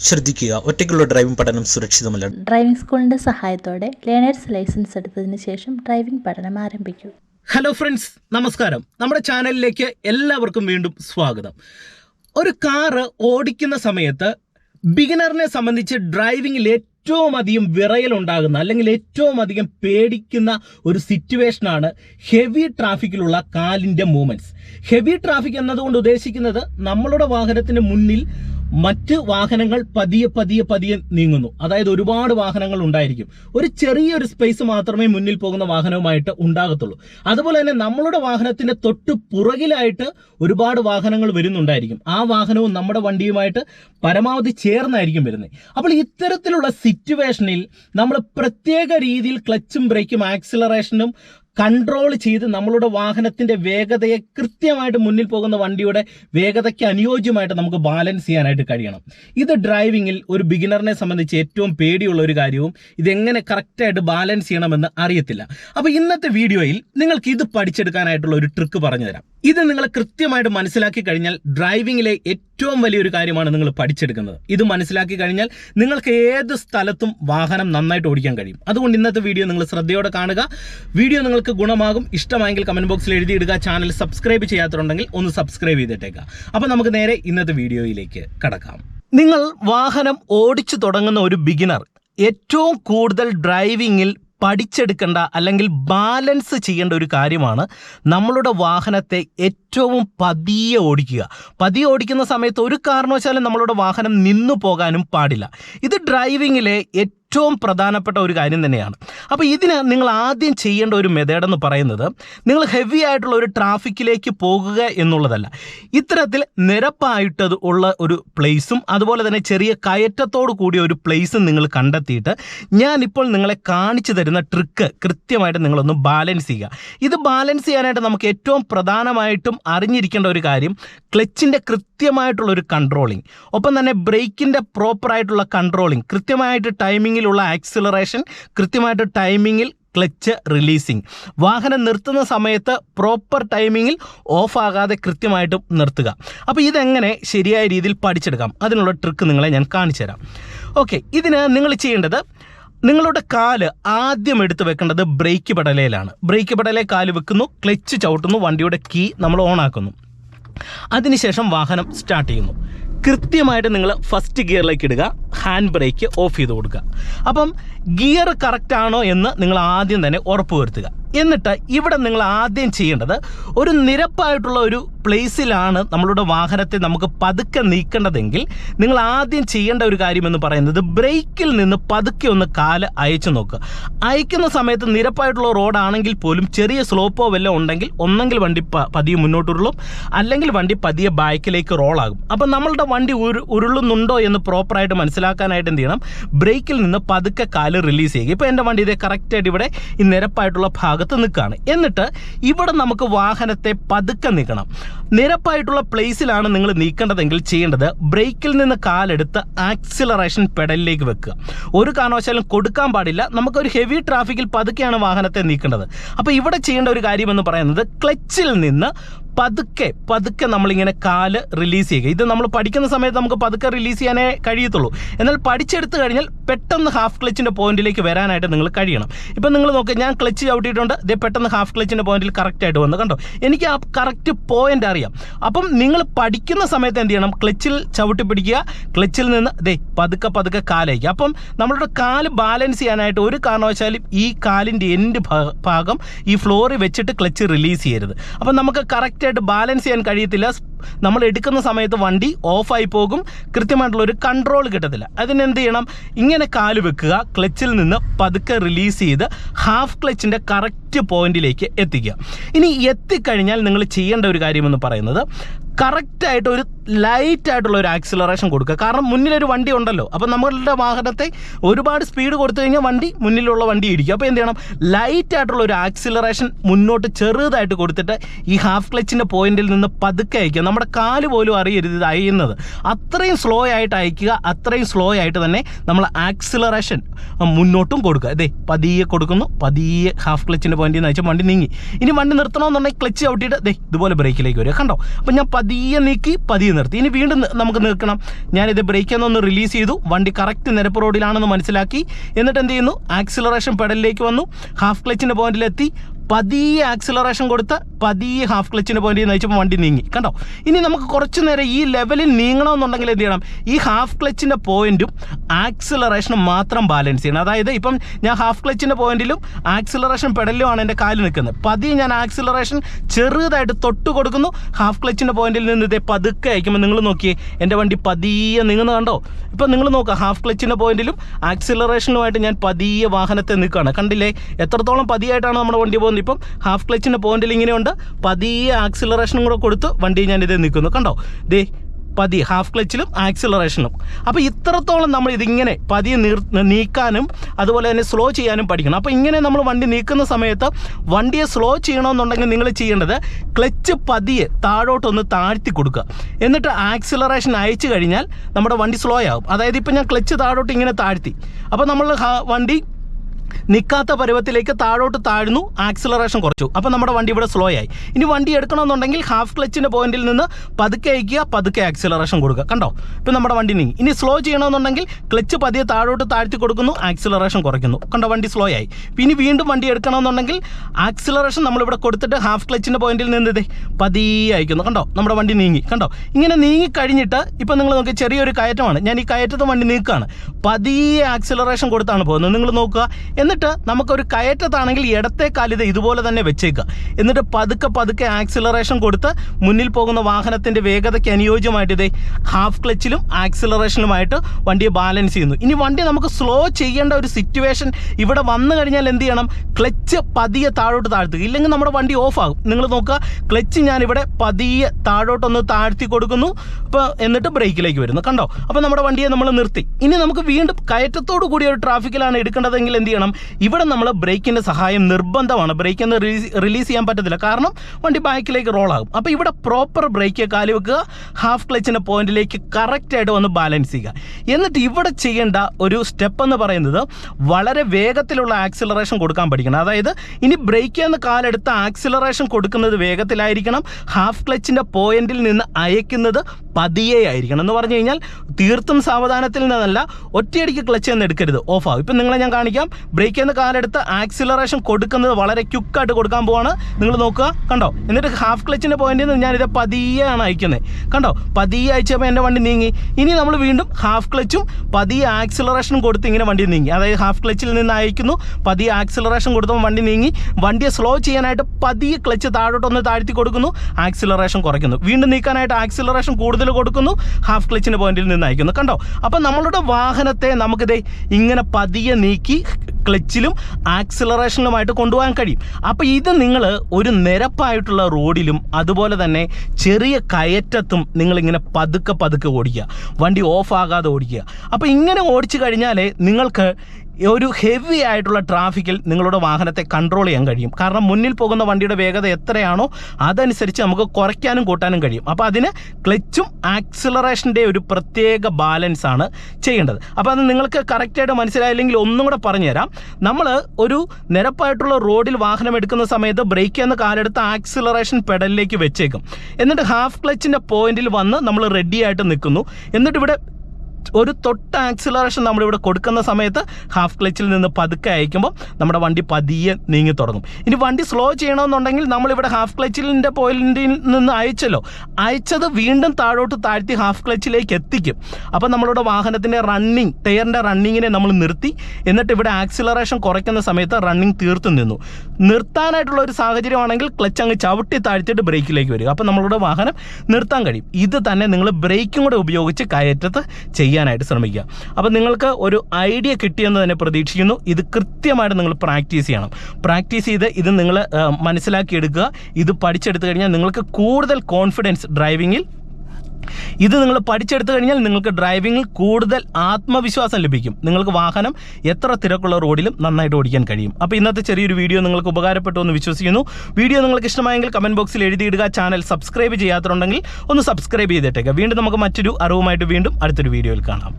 ശ്രദ്ധിക്കുക. ഒറ്റയ്ക്കുള്ള ഡ്രൈവിംഗ് പഠനം സുരക്ഷിതമല്ല. ഡ്രൈവിംഗ് സ്കൂളിന്റെ സഹായത്തോടെ ലേണേഴ്സ് ലൈസൻസ് എടുത്തതിന് ശേഷം ഡ്രൈവിംഗ് പഠനം ആരംഭിക്കൂ. ഹലോ ഫ്രണ്ട്സ് നമസ്കാരം. നമ്മുടെ ചാനലിലേക്ക് എല്ലാവർക്കും വീണ്ടും സ്വാഗതം. ഒരു കാറ് ഓടിക്കുന്ന സമയത്ത് ബിഗിനറിനെ സംബന്ധിച്ച് ഡ്രൈവിംഗിൽ ഏറ്റവും അധികം വിറയലുണ്ടാകുന്ന അല്ലെങ്കിൽ ഏറ്റവും അധികം പേടിക്കുന്ന ഒരു സിറ്റുവേഷനാണ് ഹെവി ട്രാഫിക്കിലുള്ള കാലിന്റെ മൂവ്മെന്റ്സ് ഹെവി ട്രാഫിക് എന്നതുകൊണ്ട് ഉദ്ദേശിക്കുന്നത് നമ്മളുടെ വാഹനത്തിന് മുന്നിൽ മറ്റ് വാഹനങ്ങൾ പതിയെ പതിയെ പതിയെ നീങ്ങുന്നു. അതായത് ഒരുപാട് വാഹനങ്ങൾ ഉണ്ടായിരിക്കും. ഒരു ചെറിയൊരു സ്പേസ് മാത്രമേ മുന്നിൽ പോകുന്ന വാഹനവുമായിട്ട് ഉണ്ടാകത്തുള്ളൂ. അതുപോലെ തന്നെ നമ്മളുടെ വാഹനത്തിന്റെ തൊട്ട് പുറകിലായിട്ട് ഒരുപാട് വാഹനങ്ങൾ വരുന്നുണ്ടായിരിക്കും. ആ വാഹനവും നമ്മുടെ വണ്ടിയുമായിട്ട് പരമാവധി ചേർന്നായിരിക്കും വരുന്നത്. അപ്പോൾ ഇത്തരത്തിലുള്ള സിറ്റുവേഷനിൽ നമ്മൾ പ്രത്യേക രീതിയിൽ ക്ലച്ചും ബ്രേക്കും ആക്സിലറേഷനും കൺട്രോൾ ചെയ്ത് നമ്മളുടെ വാഹനത്തിന്റെ വേഗതയെ കൃത്യമായിട്ട് മുന്നിൽ പോകുന്ന വണ്ടിയുടെ വേഗതയ്ക്ക് അനുയോജ്യമായിട്ട് നമുക്ക് ബാലൻസ് ചെയ്യാനായിട്ട് കഴിയണം. ഇത് ഡ്രൈവിങ്ങിൽ ഒരു ബിഗിനറിനെ സംബന്ധിച്ച് ഏറ്റവും പേടിയുള്ള ഒരു കാര്യവും ഇതെങ്ങനെ കറക്റ്റായിട്ട് ബാലൻസ് ചെയ്യണമെന്ന് അറിയത്തില്ല. അപ്പോൾ ഇന്നത്തെ വീഡിയോയിൽ നിങ്ങൾക്ക് ഇത് പഠിച്ചെടുക്കാനായിട്ടുള്ള ഒരു ട്രിക്ക് പറഞ്ഞുതരാം. ഇത് നിങ്ങൾ കൃത്യമായിട്ട് മനസ്സിലാക്കി കഴിഞ്ഞാൽ ഡ്രൈവിങ്ങിലെ ഏറ്റവും വലിയൊരു കാര്യമാണ് നിങ്ങൾ പഠിച്ചെടുക്കുന്നത്. ഇത് മനസ്സിലാക്കി കഴിഞ്ഞാൽ നിങ്ങൾക്ക് ഏത് സ്ഥലത്തും വാഹനം നന്നായിട്ട് ഓടിക്കാൻ കഴിയും. അതുകൊണ്ട് ഇന്നത്തെ വീഡിയോ നിങ്ങൾ ശ്രദ്ധയോടെ കാണുക. വീഡിയോ നിങ്ങൾക്ക് ഗുണമാകും. ഇഷ്ടമായെങ്കിൽ കമന്റ് ബോക്സിൽ എഴുതിയിടുക. ചാനൽ സബ്സ്ക്രൈബ് ചെയ്യാത്തതുണ്ടെങ്കിൽ ഒന്ന് സബ്സ്ക്രൈബ് ചെയ്തിട്ടേക്കുക അപ്പോൾ നമുക്ക് നേരെ ഇന്നത്തെ വീഡിയോയിലേക്ക് കടക്കാം. നിങ്ങൾ വാഹനം ഓടിച്ചു തുടങ്ങുന്ന ഒരു ബിഗിനർ ഏറ്റവും കൂടുതൽ ഡ്രൈവിങ്ങിൽ പഠിച്ചെടുക്കേണ്ട അല്ലെങ്കിൽ ബാലൻസ് ചെയ്യേണ്ട ഒരു കാര്യമാണ് നമ്മളുടെ വാഹനത്തെ ഏറ്റവും പതിയെ ഓടിക്കുക. പതിയെ ഓടിക്കുന്ന സമയത്ത് ഒരു കാരണവശാലും നമ്മളുടെ വാഹനം നിന്നു പോകാനും പാടില്ല. ഇത് ഡ്രൈവിങ്ങിലെ ഏറ്റവും പ്രധാനപ്പെട്ട ഒരു കാര്യം തന്നെയാണ്. അപ്പോൾ ഇതിന് നിങ്ങൾ ആദ്യം ചെയ്യേണ്ട ഒരു മെത്തേഡ് എന്ന് പറയുന്നത് നിങ്ങൾ ഹെവി ആയിട്ടുള്ള ഒരു ട്രാഫിക്കിലേക്ക് പോകുക എന്നുള്ളതല്ല. ഇത്തരത്തിൽ നിരപ്പായിട്ട് ഉള്ള ഒരു പ്ലേസും അതുപോലെ തന്നെ ചെറിയ കയറ്റത്തോടു കൂടിയ ഒരു പ്ലേസും നിങ്ങൾ കണ്ടെത്തിയിട്ട് ഞാനിപ്പോൾ നിങ്ങളെ കാണിച്ചു തരുന്ന ട്രിക്ക് കൃത്യമായിട്ട് നിങ്ങളൊന്ന് ബാലൻസ് ചെയ്യുക. ഇത് ബാലൻസ് ചെയ്യാനായിട്ട് നമുക്ക് ഏറ്റവും പ്രധാനമായിട്ടും അറിഞ്ഞിരിക്കേണ്ട ഒരു കാര്യം ക്ലച്ചിന്റെ കൃത്യമായിട്ടുള്ള ഒരു കൺട്രോളിങ് ഒപ്പം തന്നെ ബ്രേക്കിന്റെ പ്രോപ്പറായിട്ടുള്ള കൺട്രോളിങ് കൃത്യമായിട്ട് ടൈമിങ്ങിലുള്ള ആക്സിലറേഷൻ കൃത്യമായിട്ട് ടൈമിങ്ങിൽ ക്ലച്ച് റിലീസിങ് വാഹനം നിർത്തുന്ന സമയത്ത് പ്രോപ്പർ ടൈമിങ്ങിൽ ഓഫ് ആകാതെ കൃത്യമായിട്ടും നിർത്തുക. അപ്പോൾ ഇതെങ്ങനെ ശരിയായ രീതിയിൽ പഠിച്ചെടുക്കാം? അതിനുള്ള ട്രിക്ക് നിങ്ങളെ ഞാൻ കാണിച്ചു തരാം ഓക്കെ ഇതിന് നിങ്ങൾ ചെയ്യേണ്ടത് നിങ്ങളുടെ കാൽ ആദ്യം എടുത്ത് വെക്കേണ്ടത് ബ്രേക്ക് പടലയിലാണ് ബ്രേക്ക് പെടലേ കാൽ വെക്കുന്നു ക്ലച്ച് ചവിട്ടുന്നു വണ്ടിയുടെ കീ നമ്മൾ ഓൺ ആക്കുന്നു. അതിനുശേഷം വാഹനം സ്റ്റാർട്ട് ചെയ്യുന്നു. കൃത്യമായിട്ട് നിങ്ങൾ ഫസ്റ്റ് ഗിയറിലേക്ക് ഇടുക. ഹാൻഡ് ബ്രേക്ക് ഓഫ് ചെയ്ത് കൊടുക്കുക. അപ്പം ഗിയർ കറക്റ്റ് ആണോ എന്ന് നിങ്ങൾ ആദ്യം തന്നെ ഉറപ്പ് വരുത്തുക എന്നിട്ട് ഇവിടെ നിങ്ങൾ ആദ്യം ചെയ്യേണ്ടത് ഒരു നിരപ്പായിട്ടുള്ള ഒരു പ്ലേസിലാണ് നമ്മളുടെ വാഹനത്തെ നമുക്ക് പതുക്കെ നീക്കേണ്ടതെങ്കിൽ നിങ്ങൾ ആദ്യം ചെയ്യേണ്ട ഒരു കാര്യം എന്ന് പറയുന്നത് ബ്രേക്കിൽ നിന്ന് പതുക്കെ ഒന്ന് കാൽ അയച്ചു നോക്കുക. അയക്കുന്ന സമയത്ത് നിരപ്പായിട്ടുള്ള റോഡാണെങ്കിൽ പോലും ചെറിയ സ്ലോപ്പോ വല്ലതും ഉണ്ടെങ്കിൽ ഒന്നെങ്കിൽ വണ്ടി പതിയെ പതിയെ മുന്നോട്ടുരുളും അല്ലെങ്കിൽ വണ്ടി പതിയെ ബാക്കിലേക്ക് റോളാകും അപ്പം നമ്മളുടെ വണ്ടി ഉരു ഉരുളുന്നുണ്ടോ എന്ന് പ്രോപ്പറായിട്ട് മനസ്സിലാക്കാനായിട്ട് എന്ത് ചെയ്യണം? ബ്രേക്കിൽ നിന്ന് പതുക്കെ കാൽ റിലീസ് ചെയ്യുക. ഇപ്പോൾ എന്റെ വണ്ടി ഇതേ കറക്റ്റായിട്ട് ഇവിടെ ഈ നിരപ്പായിട്ടുള്ള ഭാഗത്ത് നിൽക്കുകയാണ് എന്നിട്ട് ഇവിടെ നമുക്ക് വാഹനത്തെ പതുക്കെ നിൽക്കണം നിരപ്പായിട്ടുള്ള പ്ലേസിലാണ് നിങ്ങൾ നീക്കേണ്ടതെങ്കിൽ ചെയ്യേണ്ടത് ബ്രേക്കിൽ നിന്ന് കാലെടുത്ത് ആക്സിലറേഷൻ പെഡലിലേക്ക് വെക്കുക. ഒരു കാരണവശാലും കൊടുക്കാൻ പാടില്ല. നമുക്കൊരു ഹെവി ട്രാഫിക്കിൽ പതുക്കെയാണ് വാഹനത്തെ നീക്കേണ്ടത്. അപ്പോൾ ഇവിടെ ചെയ്യേണ്ട ഒരു കാര്യം എന്ന് പറയുന്നത് ക്ലച്ചിൽ നിന്ന് പതുക്കെ പതുക്കെ നമ്മളിങ്ങനെ കാൽ റിലീസ് ചെയ്യുക. ഇത് നമ്മൾ പഠിക്കുന്ന സമയത്ത് നമുക്ക് പതുക്കെ റിലീസ് ചെയ്യാനേ കഴിയത്തുള്ളൂ. എന്നാൽ പഠിച്ചെടുത്ത് കഴിഞ്ഞാൽ പെട്ടെന്ന് ഹാഫ് ക്ലച്ചിന്റെ പോയിന്റിലേക്ക് വരാനായിട്ട് നിങ്ങൾ കഴിയണം. ഇപ്പം നിങ്ങൾ നോക്കുക ഞാൻ ക്ലച്ച് ചവിട്ടിയിട്ടുണ്ട്. ഇതേ പെട്ടെന്ന് ഹാഫ് ക്ലച്ചിന്റെ പോയിന്റിൽ കറക്റ്റ് ആയിട്ട് വന്നു. കണ്ടോ? എനിക്ക് ആ കറക്റ്റ് പോയിന്റ് അറിയാം. അപ്പം നിങ്ങൾ പഠിക്കുന്ന സമയത്ത് എന്ത് ചെയ്യണം? ക്ലച്ചിൽ ചവിട്ടി പിടിക്കുക. ക്ലച്ചിൽ നിന്ന് ദേ പതുക്കെ പതുക്കെ കാലയക്കുക. അപ്പം നമ്മളുടെ കാൽ ബാലൻസ് ചെയ്യാനായിട്ട് ഒരു കാരണവശാലും ഈ കാലിന്റെ എൻഡ് ഭാഗം ഈ ഫ്ലോറിൽ വെച്ചിട്ട് ക്ലച്ച് റിലീസ് ചെയ്യരുത്. അപ്പം നമുക്ക് കറക്റ്റായിട്ട് ബാലൻസ് ചെയ്യാൻ കഴിയത്തില്ല. നമ്മൾ എടുക്കുന്ന സമയത്ത് വണ്ടി ഓഫായി പോകും. കൃത്യമായിട്ടുള്ള ഒരു കൺട്രോൾ കിട്ടത്തില്ല. അതിനെന്ത് ചെയ്യണം? ഇങ്ങനെ കാൽ വെക്കുക ക്ലച്ചിൽ നിന്ന് പതുക്കെ റിലീസ് ചെയ്ത് ഹാഫ് ക്ലച്ചിന്റെ കറക്റ്റ് പോയിന്റിലേക്ക് എത്തിക്കുക. ഇനി എത്തിക്കഴിഞ്ഞാൽ നിങ്ങൾ ചെയ്യേണ്ട ഒരു കാര്യമെന്ന് പറയുന്നത് കറക്റ്റായിട്ട് ഒരു ലൈറ്റ് ആയിട്ടുള്ള ഒരു ആക്സിലറേഷൻ കൊടുക്കുക. കാരണം മുന്നിലൊരു വണ്ടി ഉണ്ടല്ലോ. അപ്പം നമ്മളുടെ വാഹനത്തെ ഒരുപാട് സ്പീഡ് കൊടുത്തു കഴിഞ്ഞാൽ വണ്ടി മുന്നിലുള്ള വണ്ടി ഇടിക്കും അപ്പോൾ എന്ത് ചെയ്യണം? ലൈറ്റ് ആയിട്ടുള്ള ഒരു ആക്സിലറേഷൻ മുന്നോട്ട് ചെറുതായിട്ട് കൊടുത്തിട്ട് ഈ ഹാഫ് ക്ലച്ചിന്റെ പോയിന്റിൽ നിന്ന് പതുക്കെ അയക്കുക. നമ്മുടെ കാൽ പോലും അറിയരുത് ഇത് അയയുന്നത്. അത്രയും സ്ലോ ആയിട്ട് അയക്കുക. അത്രയും സ്ലോ ആയിട്ട് തന്നെ നമ്മൾ ആക്സിലറേഷൻ മുന്നോട്ടും കൊടുക്കുക. അതെ പതിയെ കൊടുക്കുന്നു. പതിയെ ഹാഫ് ക്ലച്ചിന്റെ പോയിന്റിൽ നിന്ന് അയച്ചാൽ വണ്ടി നീങ്ങി. ഇനി വണ്ടി നിർത്തണമെന്നുണ്ടെങ്കിൽ ക്ലച്ച് ചവിട്ടിയിട്ട് ദേ ഇതുപോലെ ബ്രേക്കിലേക്ക് വരിക. കണ്ടോ? അപ്പം ഞാൻ പതിയെ നീക്കി പതിയെ നിർത്തി. ഇനി വീണ്ടും നമുക്ക് നിൽക്കണം. ഞാനിത് ബ്രേക്കിൽ നിന്ന് റിലീസ് ചെയ്തു. വണ്ടി കറക്റ്റ് നിരപ്പ് റോഡിലാണെന്ന് മനസ്സിലാക്കി. എന്നിട്ട് എന്ത് ചെയ്യുന്നു? ആക്സിലറേഷൻ പെഡലിലേക്ക് വന്നു. ഹാഫ് ക്ലച്ചിന്റെ പോയിന്റിലെത്തി പതിയെ ആക്സിലറേഷൻ കൊടുത്ത് പതിയെ ഹാഫ് ക്ലച്ചിന്റെ പോയിന്റിൽ നയിച്ചപ്പോൾ വണ്ടി നീങ്ങി. കണ്ടോ? ഇനി നമുക്ക് കുറച്ച് നേരം ഈ ലെവലിൽ നീങ്ങണമെന്നുണ്ടെങ്കിൽ എന്ത് ചെയ്യണം? ഈ ഹാഫ് ക്ലച്ചിന്റെ പോയിന്റും ആക്സിലറേഷനും മാത്രം ബാലൻസ് ചെയ്യണം. അതായത് ഇപ്പം ഞാൻ ഹാഫ് ക്ലച്ചിന്റെ പോയിന്റിലും ആക്സിലറേഷൻ പെടലിലുമാണ് എന്റെ കാലിൽ നിൽക്കുന്നത്. പതിയെ ഞാൻ ആക്സിലറേഷൻ ചെറുതായിട്ട് തൊട്ട് കൊടുക്കുന്നു. ഹാഫ് ക്ലച്ചിന്റെ പോയിന്റിൽ നിന്ന് ഇതേ പതുക്കെ അയക്കുമ്പോൾ നിങ്ങൾ നോക്കിയേ എന്റെ വണ്ടി പതിയെ നീങ്ങുന്ന കണ്ടോ? ഇപ്പം നിങ്ങൾ നോക്കുക ഹാഫ് ക്ലച്ചിന്റെ പോയിന്റിലും ആക്സിലറേഷനുമായിട്ട് ഞാൻ പതിയെ വാഹനത്തെ നിൽക്കുകയാണ്. കണ്ടില്ലേ? എത്രത്തോളം പതിയായിട്ടാണ് നമ്മുടെ വണ്ടി പോകുന്നത്? ഇപ്പം ഹാഫ് ക്ലച്ചിന്റെ പോയിന്റിൽ ഇങ്ങനെയുണ്ട്. പതിയെ ആക്സിലറേഷനും കൂടെ കൊടുത്ത് വണ്ടി ഞാൻ ഇതേ നിൽക്കുന്നു. കണ്ടോ? ദേ പതി ഹാഫ് ക്ലച്ചിലും ആക്സിലറേഷനും അപ്പോൾ ഇത്രത്തോളം നമ്മൾ ഇതിങ്ങനെ പതിയെ നീർ നീക്കാനും അതുപോലെ തന്നെ സ്ലോ ചെയ്യാനും പഠിക്കണം. അപ്പോൾ ഇങ്ങനെ നമ്മൾ വണ്ടി നീക്കുന്ന സമയത്ത് വണ്ടിയെ സ്ലോ ചെയ്യണമെന്നുണ്ടെങ്കിൽ നിങ്ങൾ ചെയ്യേണ്ടത് ക്ലച്ച് പതിയെ താഴോട്ടൊന്ന് താഴ്ത്തി കൊടുക്കുക. എന്നിട്ട് ആക്സിലറേഷൻ അയച്ചു കഴിഞ്ഞാൽ നമ്മുടെ വണ്ടി സ്ലോ ആകും അതായത് ഇപ്പം ഞാൻ ക്ലച്ച് താഴോട്ട് ഇങ്ങനെ താഴ്ത്തി. അപ്പോൾ നമ്മൾ വണ്ടി നിൽക്കാത്ത പരുവത്തിലേക്ക് താഴോട്ട് താഴ്ന്നു ആക്സിലറേഷൻ കുറച്ചു. അപ്പോൾ നമ്മുടെ വണ്ടി ഇവിടെ സ്ലോ ആയി. ഇനി വണ്ടി എടുക്കണമെന്നുണ്ടെങ്കിൽ ഹാഫ് ക്ലച്ചിന്റെ പോയിന്റിൽ നിന്ന് പതുക്കെ അയക്കുക പതുക്കെ ആക്സിലറേഷൻ കൊടുക്കുക. കണ്ടോ? ഇപ്പം നമ്മുടെ വണ്ടി നീങ്ങി. ഇനി സ്ലോ ചെയ്യണമെന്നുണ്ടെങ്കിൽ ക്ലച്ച് പതിയെ താഴോട്ട് താഴ്ത്തി കൊടുക്കുന്നു ആക്സിലറേഷൻ കുറയ്ക്കുന്നു. കണ്ടോ? വണ്ടി സ്ലോ ആയി. ഇനി വീണ്ടും വണ്ടി എടുക്കണമെന്നുണ്ടെങ്കിൽ ആക്സിലറേഷൻ നമ്മളിവിടെ കൊടുത്തിട്ട് ഹാഫ് ക്ലച്ചിന്റെ പോയിന്റിൽ നിന്ന് ഇതേ പതിയെ അയക്കുന്നു. കണ്ടോ? നമ്മുടെ വണ്ടി നീങ്ങി. കണ്ടോ? ഇങ്ങനെ നീങ്ങി കഴിഞ്ഞിട്ട് ഇപ്പം നിങ്ങൾ നോക്കി ചെറിയൊരു കയറ്റമാണ്. ഞാൻ ഈ കയറ്റത്തെ വണ്ടി നീക്കുകയാണ്. പതിയെ ആക്സിലറേഷൻ കൊടുത്താണ് പോകുന്നത്. നിങ്ങൾ നോക്കുക എന്നിട്ട് നമുക്കൊരു കയറ്റത്താണെങ്കിൽ ഇടത്തെ കാലിത് ഇതുപോലെ തന്നെ വെച്ചേക്കുക. എന്നിട്ട് പതുക്കെ പതുക്കെ ആക്സിലറേഷൻ കൊടുത്ത് മുന്നിൽ പോകുന്ന വാഹനത്തിന്റെ വേഗതയ്ക്ക് അനുയോജ്യമായിട്ട് ഇതേ ഹാഫ് ക്ലച്ചിലും ആക്സിലറേഷനുമായിട്ട് വണ്ടിയെ ബാലൻസ് ചെയ്യുന്നു. ഇനി വണ്ടി നമുക്ക് സ്ലോ ചെയ്യേണ്ട ഒരു സിറ്റുവേഷൻ ഇവിടെ വന്നു കഴിഞ്ഞാൽ എന്ത് ചെയ്യണം? ക്ലച്ച് പതിയെ താഴോട്ട് താഴ്ത്തുക. ഇല്ലെങ്കിൽ നമ്മുടെ വണ്ടി ഓഫ് ആകും. നിങ്ങൾ നോക്കുക ക്ലച്ച് ഞാനിവിടെ പതിയെ താഴോട്ടൊന്ന് താഴ്ത്തി കൊടുക്കുന്നു. അപ്പോൾ എന്നിട്ട് ബ്രേക്കിലേക്ക് വരുന്നു. കണ്ടോ? അപ്പോൾ നമ്മുടെ വണ്ടിയെ നമ്മൾ നിർത്തി. ഇനി നമുക്ക് വീണ്ടും കയറ്റത്തോടു കൂടിയ ഒരു ട്രാഫിക്കിലാണ് എടുക്കേണ്ടതെങ്കിൽ എന്ത് ചെയ്യണം? ഇവിടെ നമ്മൾ ബ്രേക്കിന്റെ സഹായം നിർബന്ധമാണ്. ബ്രേക്കിൽ നിന്ന് റിലീസ് ചെയ്യാൻ പറ്റത്തില്ല. കാരണം വണ്ടി ബാക്കിലേക്ക് റോൾ ആകും അപ്പോൾ ഇവിടെ പ്രോപ്പർ ബ്രേക്ക് കാലി വെക്കുക ഹാഫ് ക്ലച്ചിന്റെ പോയിന്റിലേക്ക് കറക്റ്റായിട്ട് വന്ന് ബാലൻസ് ചെയ്യുക. എന്നിട്ട് ഇവിടെ ചെയ്യേണ്ട ഒരു സ്റ്റെപ്പ് എന്ന് പറയുന്നത് വളരെ വേഗത്തിലുള്ള ആക്സിലറേഷൻ കൊടുക്കാൻ പഠിക്കണം. അതായത് ഇനി ബ്രേക്കിൽ നിന്ന് കാലെടുത്ത് ആക്സിലറേഷൻ കൊടുക്കുന്നത് വേഗത്തിലായിരിക്കണം. ഹാഫ് ക്ലച്ചിന്റെ പോയിന്റിൽ നിന്ന് അയക്കുന്നത് പതിയെ ആയിരിക്കണം എന്ന് പറഞ്ഞു കഴിഞ്ഞാൽ തീർത്തും സാവധാനത്തിൽ നിന്നല്ല ഒറ്റയടിക്ക് ക്ലച്ച് എന്ന് എടുക്കരുത്. ഓഫ് ആവും. ഇപ്പം നിങ്ങളെ ഞാൻ കാണിക്കാം. ബ്രേക്ക് നിന്ന് കാലെടുത്ത് ആക്സിലറേഷൻ കൊടുക്കുന്നത് വളരെ ക്യുക്കായിട്ട് കൊടുക്കാൻ പോവാണ്. നിങ്ങൾ നോക്കുക. കണ്ടോ? എന്നിട്ട് ഹാഫ് ക്ലച്ചിന്റെ പോയിന്റിൽ നിന്ന് ഞാനിത് പതിയെയാണ് അയക്കുന്നത് കണ്ടോ? പതിയെ അയച്ചപ്പോൾ എന്റെ വണ്ടി നീങ്ങി. ഇനി നമ്മൾ വീണ്ടും ഹാഫ് ക്ലച്ചും പതിയെ ആക്സിലറേഷനും കൊടുത്ത് ഇങ്ങനെ വണ്ടി നീങ്ങി. അതായത് ഹാഫ് ക്ലച്ചിൽ നിന്ന് അയക്കുന്നു. പതിയെ ആക്സിലറേഷൻ കൊടുത്തപ്പോൾ വണ്ടി നീങ്ങി. വണ്ടിയെ സ്ലോ ചെയ്യാനായിട്ട് പതിയെ ക്ലച്ച് താഴോട്ടൊന്ന് താഴ്ത്തി കൊടുക്കുന്നു. ആക്സിലറേഷൻ കുറയ്ക്കുന്നു. വീണ്ടും നീക്കാനായിട്ട് ആക്സിലറേഷൻ കൂടുതൽ കൊടുക്കുന്നു ഹാഫ് ക്ലച്ചിന്റെ പോയിന്റിൽ നിന്ന് അയക്കുന്നു. കണ്ടോ? അപ്പം നമ്മളുടെ വാഹനത്തെ നമുക്കിതേ ഇങ്ങനെ പതിയെ നീക്കി ക്ലച്ചിലും ആക്സിലറേഷനിലുമായിട്ട് കൊണ്ടുപോകാൻ കഴിയും. അപ്പോൾ ഇത് നിങ്ങൾ ഒരു നിരപ്പായിട്ടുള്ള റോഡിലും അതുപോലെ തന്നെ ചെറിയ കയറ്റത്തും നിങ്ങളിങ്ങനെ പതുക്കെ പതുക്കെ ഓടിക്കുക. വണ്ടി ഓഫ് ഓടിക്കുക. അപ്പോൾ ഇങ്ങനെ ഓടിച്ചു കഴിഞ്ഞാൽ നിങ്ങൾക്ക് ഒരു ഹെവി ആയിട്ടുള്ള ട്രാഫിക്കിൽ നിങ്ങളുടെ വാഹനത്തെ കൺട്രോൾ ചെയ്യാൻ കഴിയും. കാരണം മുന്നിൽ പോകുന്ന വണ്ടിയുടെ വേഗത എത്രയാണോ അതനുസരിച്ച് നമുക്ക് കുറയ്ക്കാനും കൂട്ടാനും കഴിയും. അപ്പോൾ അതിന് ക്ലച്ചും ആക്സിലറേഷന്റെ ഒരു പ്രത്യേക ബാലൻസ് ആണ് ചെയ്യേണ്ടത്. അപ്പോൾ അത് നിങ്ങൾക്ക് കറക്റ്റായിട്ട് മനസ്സിലായില്ലെങ്കിൽ ഒന്നും കൂടെ പറഞ്ഞുതരാം. നമ്മൾ ഒരു നിരപ്പായിട്ടുള്ള റോഡിൽ വാഹനം എടുക്കുന്ന സമയത്ത് ബ്രേക്ക് എന്ന കാലെടുത്ത് ആക്സിലറേഷൻ പെഡലിലേക്ക് വെച്ചേക്കും. എന്നിട്ട് ഹാഫ് ക്ലച്ചിന്റെ പോയിന്റിൽ വന്ന് നമ്മൾ റെഡി ആയിട്ട് നിൽക്കുന്നു. എന്നിട്ട് ഇവിടെ ഒരു തൊട്ട് ആക്സിലറേഷൻ നമ്മളിവിടെ കൊടുക്കുന്ന സമയത്ത് ഹാഫ് ക്ലച്ചിൽ നിന്ന് പതുക്കെ അയക്കുമ്പോൾ നമ്മുടെ വണ്ടി പതിയെ നീങ്ങി തുടങ്ങും. ഇനി വണ്ടി സ്ലോ ചെയ്യണമെന്നുണ്ടെങ്കിൽ നമ്മളിവിടെ ഹാഫ് ക്ലച്ചിലിന്റെ പോയിന്റിൽ നിന്ന് അയച്ചല്ലോ. അയച്ചത് വീണ്ടും താഴോട്ട് താഴ്ത്തി ഹാഫ് ക്ലച്ചിലേക്ക് എത്തിക്കും. അപ്പോൾ നമ്മളുടെ വാഹനത്തിന്റെ റണ്ണിങ് ടയറിന്റെ റണ്ണിങ്ങിനെ നമ്മൾ നിർത്തി. എന്നിട്ട് ഇവിടെ ആക്സിലറേഷൻ കുറയ്ക്കുന്ന സമയത്ത് റണ്ണിങ് തീർത്തു നിന്നു. നിർത്താനായിട്ടുള്ള ഒരു സാഹചര്യമാണെങ്കിൽ ക്ലച്ച് അങ്ങ് ചവിട്ടി താഴ്ത്തിയിട്ട് ബ്രേക്കിലേക്ക് വരിക. അപ്പോൾ നമ്മളുടെ വാഹനം നിർത്താൻ കഴിയും. ഇത് തന്നെ നിങ്ങൾ ബ്രേക്കും കൂടെ ഉപയോഗിച്ച് കയറ്റത്ത് ചെയ്യാനായിട്ട് ശ്രമിക്കുക. അപ്പോൾ നിങ്ങൾക്ക് ഒരു ഐഡിയ കിട്ടിയെന്ന് തന്നെ പ്രതീക്ഷിക്കുന്നു. ഇത് കൃത്യമായിട്ട് നിങ്ങൾ പ്രാക്ടീസ് ചെയ്യണം. പ്രാക്ടീസ് ചെയ്ത് ഇത് നിങ്ങൾ മനസ്സിലാക്കിയെടുക്കുക. ഇത് പഠിച്ചെടുത്തു കഴിഞ്ഞാൽ നിങ്ങൾക്ക് കൂടുതൽ കോൺഫിഡൻസ് ഡ്രൈവിങ്ങിൽ ഇത് നിങ്ങൾ പഠിച്ചെടുത്തു കഴിഞ്ഞാൽ നിങ്ങൾക്ക് ഡ്രൈവിംഗിൽ കൂടുതൽ ആത്മവിശ്വാസം ലഭിക്കും. നിങ്ങൾക്ക് വാഹനം എത്ര തിരക്കുള്ള റോഡിലും നന്നായിട്ട് ഓടിക്കാൻ കഴിയും. അപ്പോൾ ഇന്നത്തെ ചെറിയൊരു വീഡിയോ നിങ്ങൾക്ക് ഉപകാരപ്പെട്ടു എന്ന് വിശ്വസിക്കുന്നു. വീഡിയോ നിങ്ങൾക്ക് ഇഷ്ടമായെങ്കിൽ കമന്റ് ബോക്സിൽ എഴുതിയിടുക ചാനൽ സബ്സ്ക്രൈബ് ചെയ്യാത്തതുണ്ടെങ്കിൽ ഒന്ന് സബ്സ്ക്രൈബ് ചെയ്തിട്ടേക്കുക വീണ്ടും നമുക്ക് മറ്റൊരു അറിവുമായിട്ട് വീണ്ടും അടുത്തൊരു വീഡിയോയിൽ കാണാം.